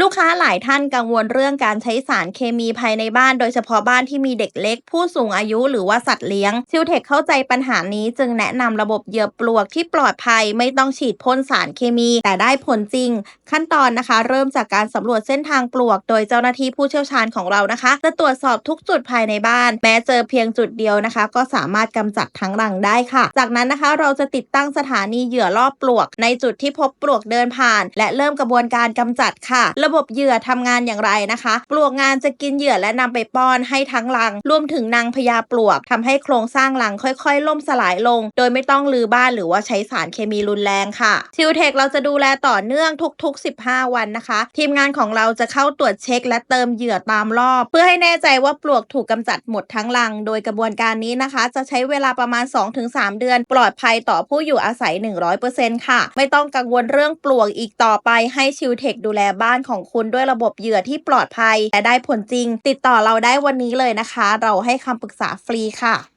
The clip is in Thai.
ลูกค้าหลายท่านกังวลเรื่องการใช้สารเคมีภายในบ้าน โดยเฉพาะบ้านที่มีเด็กเล็ก ผู้สูงอายุหรือว่าสัตว์เลี้ยงซิลเทคเข้าใจปัญหานี้จึงแนะนำระบบเหยื่อปลวกที่ปลอดภัยไม่ต้องฉีดพ่นสารเคมี แต่ได้ผลจริง ขั้นตอนนะคะ เริ่มจากการสำรวจเส้นทางปลวก โดยเจ้าหน้าที่ผู้เชี่ยวชาญของเรานะคะ จะตรวจสอบทุกจุดภายในบ้าน แม้เจอเพียงจุดเดียวนะคะ ก็สามารถกำจัดทั้งรังได้ค่ะ จากนั้นนะคะ เราจะติดตั้งสถานีเหยื่อรอบปลวก ในจุดที่พบปลวกเดินผ่าน และเริ่มกระบวนการกำจัดค่ะระบบเหยื่อทำงานอย่างไรนะคะ ปลวกงานจะกินเหยื่อและนำไปป้อนให้ทั้งรัง รวมถึงนางพญาปลวกทำให้โครงสร้างรังค่อยๆ ล่มสลายลง โดยไม่ต้องลือบ้านหรือว่าใช้สารเคมีรุนแรงค่ะทิวเทคเราจะดูแลต่อเนื่องทุก ๆ 15 วันนะคะ ทีมงานของเราจะเข้าตรวจเช็ค และเติมเหยื่อตามรอบ เพื่อให้แน่ใจว่าปลวกถูกกำจัดหมดทั้งรัง โดยกระบวนการนี้นะคะ จะใช้เวลาประมาณ 2-3 เดือน ปลอดภัยต่อผู้อยู่อาศัย 100%ค่ะ ไม่ต้องกังวลเรื่องปลวกอีกต่อไปให้ชิวเทคดูแลบ้านของคุณด้วยระบบเหยื่อที่ปลอดภัยและได้ผลจริง ติดต่อเราได้วันนี้เลยนะคะ เราให้คำปรึกษาฟรีค่ะ